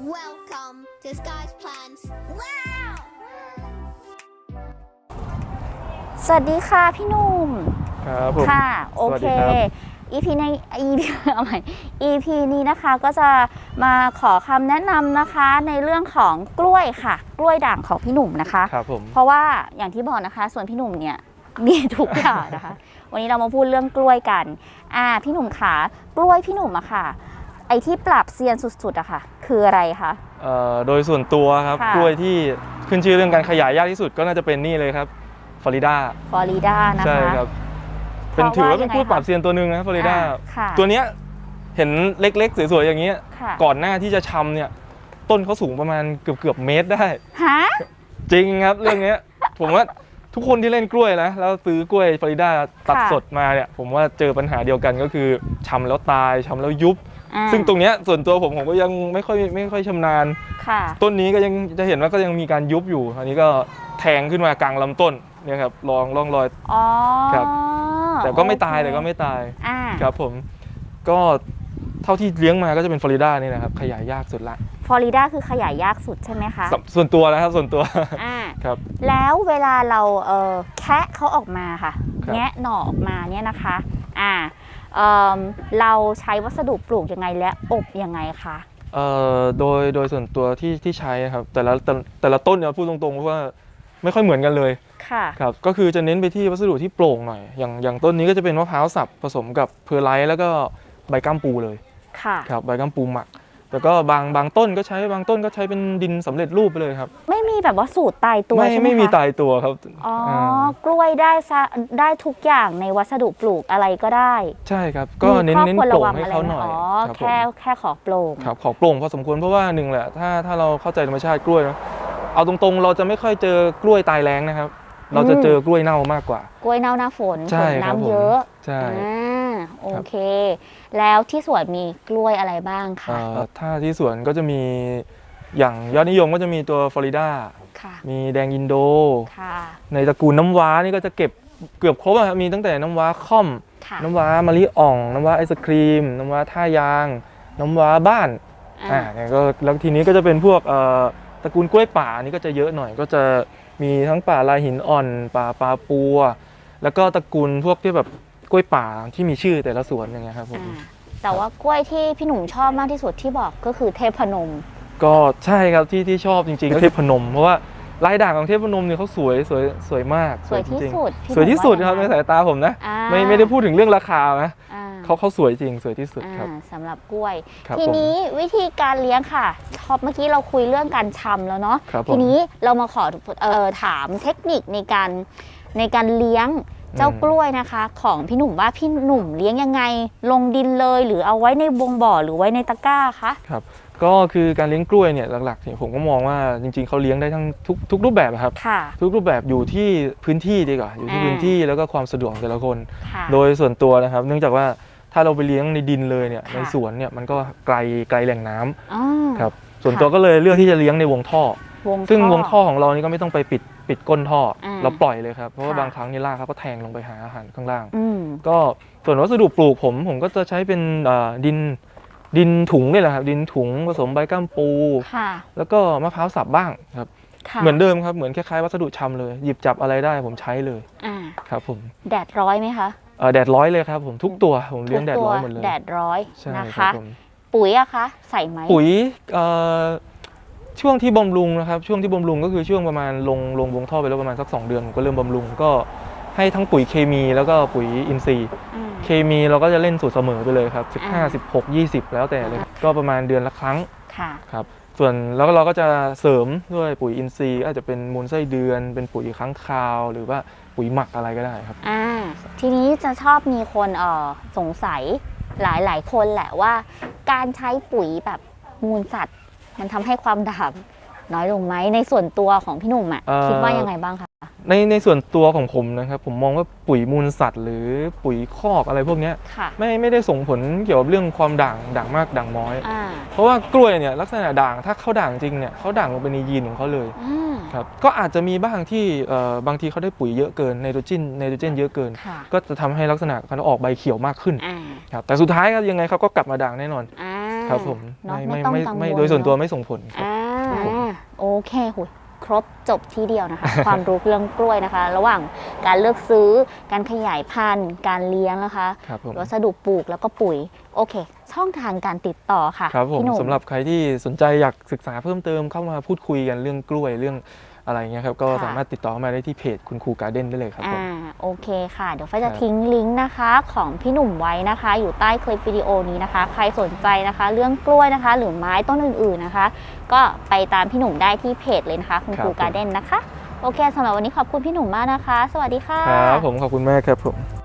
Welcome to Sky's Plans. Wow! สวัสดีค่ะพี่หนุ่ม ครับผม ค่ะ โอสวัสเค ดีครับ EP ใน EP เอาใหม่ EP นี้นะคะก็จะมาขอคำแนะนำนะคะในเรื่องของกล้วยค่ะ กล้วยด่างของพี่หนุ่มนะคะ ครับผม เพราะว่าอย่างที่บอกนะคะ ส่วนพี่หนุ่มเนี่ยมีทุกอย่างนะคะ วันนี้เรามาพูดเรื่องกล้วยกัน อ่าพี่หนุ่มขากล้วยพี่หนุ่มอะค่ะไอที่ปรับเซียนสุดๆอะค่ะ คืออะไรคะเอ่อโดยส่วนตัวครับค่ะ กล้วยที่ขึ้นชื่อเรื่องการขยายยากที่สุดก็น่าจะเป็นนี่เลยครับฟลอริดาฟลอริดานะคะใช่ครับเพเป็นราะถือว่าว่าเป็นยังไงกล้วยคะ ปรับเซียนตัวหนึ่งนะฟลอริดา อ่าค่ะตัวเนี้ยเห็นเล็กๆ สวยๆอย่างเงี้ย ค่ะก่อนหน้าที่จะชำเนี่ย ต้นเขาสูงประมาณเกือบเกือบๆเมตรได้ ฮะจริงครับเรื่องเนี้ย ผมว่าทุกคนที่เล่นกล้วยนะแล้วซื้อกล้วยฟลอริดาตัดค่ะสดมาเนี่ย ผมว่าเจอปัญหาเดียวกันก็คือชำแล้วตายชำแล้วยุบ อ่าซึ่งตรงเนี้ยส่วนตัวผมผมก็ยังไม่ค่อยไม่ค่อยชำนาญ ค่ะ ต้นนี้ก็ยังจะเห็นว่าก็ยังมีการยุบอยู่ อันนี้ก็แทงขึ้นมากลางลำต้นเนี่ยครับลองร่องรอย อ๋อครับ แต่ก็ไม่ตายโอเคแต่ก็ไม่ตายอ่าครับผมก็เท่าที่เลี้ยงมาก็จะเป็นฟลอริดานี่นะครับขยายยากสุดละฟลอริดาคือขยายยากสุดใช่ไหมคะสส่วนตัวนะครับส่วนตัว อ่าครับ แล้วเวลาเราเออแคะเขาออกมาค่ะครับ แงะหน่อออกมาเนี่ยนะคะ อ่า เอิ่มเราใช้วัสดุปลูกยังไงและอบยังไงคะเอ่อโดยโดยส่วนตัวที่ที่ใช้นะครับแต่ละแต่แต่ละต้นเนี่ยพูดตรงๆว่าไม่ค่อยเหมือนกันเลยค่ะครับก็คือจะเน้นไปที่วัสดุที่โปร่งหน่อยอย่างอย่างต้นนี้ก็จะเป็นมะพร้าวสับผสมกับเพอร์ไลท์แล้วก็ใบก้ามปูเลยค่ะครับใบกัมปูหมัก แต่ก็บางบางต้นก็ใช้บางต้นก็ใช้เป็นดินสำเร็จรูปไปเลยครับ ไม่มีแบบว่าสูตรตายตัวไม่ใช่ไหมไม่มีคะตายตัวครับอ๋ออ่ากล้วยได้ซะได้ทุกอย่างในวัสดุปลูกอะไรก็ได้ ใช่ครับ ก็เน้นมีเน้นข้อควรโปร่ระงวังให้อะไรเขาไหมหน่อยอ๋อครับผมแค่แค่ขอโปร่งครับขอโปร่งพอสมควรเพราะว่าหนึ่งแหละถ้าถ้าเราเข้าใจธรรมชาติกล้วยเนอะเอาตรงๆ เราจะไม่ค่อยเจอกล้วยตายแรงนะครับ เราจะเจอกล้วยเน่ามากกว่า กล้วยเน่าหน้าฝนใช่ฝนครับผมน้ำเยอะใช่อ่า โอเค แล้วที่สวนมีกล้วยอะไรบ้างคะเอ่อถ้าที่สวนก็จะมีอย่างยอดนิยมก็จะมีตัวฟลอริดาค่ะมีแดงอินโดค่ะในตระกูลน้ำว้านี่ก็จะเก็บเกือบครบอะครับมีตั้งแต่น้ำว้าค่อมค่ะน้ำว้ามะลิอ่อง น้ำว้าไอศครีม น้ำว้าท่ายาง น้ำว้าบ้านอ่าอ่าเนี่ยก็แล้วทีนี้ก็จะเป็นพวกเอ่อตระกูลกล้วยป่านี่ก็จะเยอะหน่อย ก็จะมีทั้งป่าลายหินอ่อน ป่าปลาปัว แล้วก็ตระกูลพวกที่แบบ กล้วยป่าที่มีชื่อแต่ละสวนอย่างเงี้ยครับผมอ่าแต่ว่ากล้วยที่พี่หนุ่มชอบมากที่สุดที่บอกก็คือเทพนม ก็ใช่ครับที่ที่ชอบจริงๆก็เทพนม เพราะว่าลายด่างของเทพนมเนี่ยเขาสวยสวยสวยมากสวยที่จริงๆสุดพี่สวยที่สุดหนุ่มครับในว่าสายตาผมนะอ่าไม่ไม่ได้พูดถึงเรื่องราคานะอ่าเขาเขาสวยจริงสวยที่สุดครับอ่าสำหรับกล้วยครับทีผมนี้วิธีการเลี้ยงค่ะชอบเมื่อกี้เราคุยเรื่องการชำแล้วเนาะครับผมทีนี้เรามาขอเอ่อถามเทคนิคในการในการเลี้ยง เจ้ากล้วยนะคะ ของพี่หนุ่มว่าพี่หนุ่มเลี้ยงยังไง ลงดินเลย หรือเอาไว้ในวงบ่อหรือไว้ในตะกร้าคะครับก็คือการเลี้ยงกล้วยเนี่ยหลักๆเนี่ยผมก็มองว่าจริงๆเขาเลี้ยงได้ทั้งทุกทุกรูปแบบอะครับค่ะทุกรูปแบบอยู่ที่พื้นที่ดีกว่าอยู่ที่อ่าพื้นที่แล้วก็ความสะดวกของแต่ละคนค่ะโดยส่วนตัวนะครับ เนื่องจากว่าถ้าเราไปเลี้ยงในดินเลยเนี่ยค่ะในสวนเนี่ยมันก็ไกลไกลแหล่งน้ำอ๋อครับส่วนค่ะตัวก็เลยเลือกที่จะเลี้ยงในวงท่อวงซึ่งวงท่อของเรานี่ก็ไม่ต้องไปปิด ปิดก้นท่ออาเราปล่อยเลยครับ เพราะว่าค่ะ บางครั้งนี่รากเขาก็แทงลงไปหาอาหารข้างล่าง อืม ก็ส่วนวัสดุปลูกผมผมก็จะใช้เป็นอ่าดินดินถุงนี่แหละครับดินถุงผสมใบก้ามปู ค่ะแล้วก็มะพร้าวสับบ้างครับ ค่ะเหมือนเดิมครับ เหมือนคล้ายๆวัสดุชำเลย หยิบจับอะไรได้ผมใช้เลยอ่าครับผมแดดร้อยไหมคะเอ่อแดดร้อยเลยครับผมทุกตัวผมเลี้ยงแดดทุกตัวร้อยหมดเลยแดดร้อยใช่นะครัคะ บผมปุ๋ยอะคะ ใส่ไหมปุ๋ยเอ่อ ช่วงที่บำรุงนะครับช่วงที่บำรุงก็คือช่วงประมาณลงลงวงท่อไปแล้วประมาณสักสองเดือนผมก็เริ่มบำรุงก็ให้ทั้งปุ๋ยเคมีแล้วก็ปุ๋ยอินทรีย์อืมเคมีเราก็จะเล่นสูตรเสมอไปเลยครับอ่า15 16 20 แล้วแต่เลยครับก็ประมาณเดือนละครั้งค่ะครับส่วนแล้วก็เราก็จะเสริมด้วยปุ๋ยอินทรีย์ก็อาจจะเป็นมูลไส้เดือน เป็นปุ๋ยค้างคาว หรือว่าปุ๋ยหมักอะไรก็ได้ครับอ่าทีนี้จะชอบมีคนเอ่อสงสัยหลายหลายๆคนแหละว่า การใช้ปุ๋ยแบบมูลสัตว์ มันทำให้ความด่างน้อยลงไหมในส่วนตัวของพี่หนุ่มอะเอ่อคิดว่ายังไงบ้างคะในในส่วนตัวของผมนะครับ ผมมองว่าปุ๋ยมูลสัตว์ หรือปุ๋ยคอกอะไรพวกเนี้ยค่ะไม่ไม่ได้ส่งผลเกี่ยวกับเรื่องความด่างด่างมากด่างน้อยอ่าเพราะว่ากล้วยเนี่ยลักษณะด่างถ้าเขาด่างจริงเนี่ยเขาด่างลงไปในยีนของเขาเลยอืมครับก็อาจจะมีบ้างที่เอ่อบางทีเขาได้ปุ๋ยเยอะเกินไนโตรเจนไนโตรเจนเยอะเกินค่ะก็จะทำให้ลักษณะเขาออกใบเขียวมากขึ้นอ่าครับแต่สุดท้ายก็ยังไงเขาก็กลับมาด่างแน่นอนอ่า ครับผมเนาะไม่ไม่ไม่ต้องกังวลไม่ไม่โดยส่วนตัวเนอะไม่ส่งผลครับอ่าโอเคหุยครบจบที่เดียวนะคะ ความรู้เรื่องกล้วยนะคะ ระหว่างการเลือกซื้อ การขยายพันธุ์ การเลี้ยงนะคะครับผมวัสดุปลูกแล้วก็ปุ๋ย โอเค ช่องทางการติดต่อค่ะครับผมพี่หนุ่มสำหรับใครที่สนใจอยากศึกษาเพิ่มเติมเข้ามาพูดคุยกันเรื่องกล้วยเรื่อง อะไรเงี้ยครับก็ค่ะสามารถติดต่อเข้ามาได้ที่เพจคุณครูการ์เด้นได้เลยครับผมอ่าโอเคค่ะ เดี๋ยวฝ้ายครัจะบทิ้งลิงก์นะคะของพี่หนุ่มไว้นะคะ อยู่ใต้คลิปวิดีโอนี้นะคะ ใครสนใจนะคะ เรื่องกล้วยนะคะ หรือไม้ต้นอื่นๆนะคะ ก็ไปตามพี่หนุ่มได้ที่เพจเลยนะคะ คุณครูการ์เด้นนะคะ โอเคสำหรับวันนี้ขอบคุณพี่หนุ่มมากนะคะ สวัสดีค่ะครับผมขอบคุณมากครับผม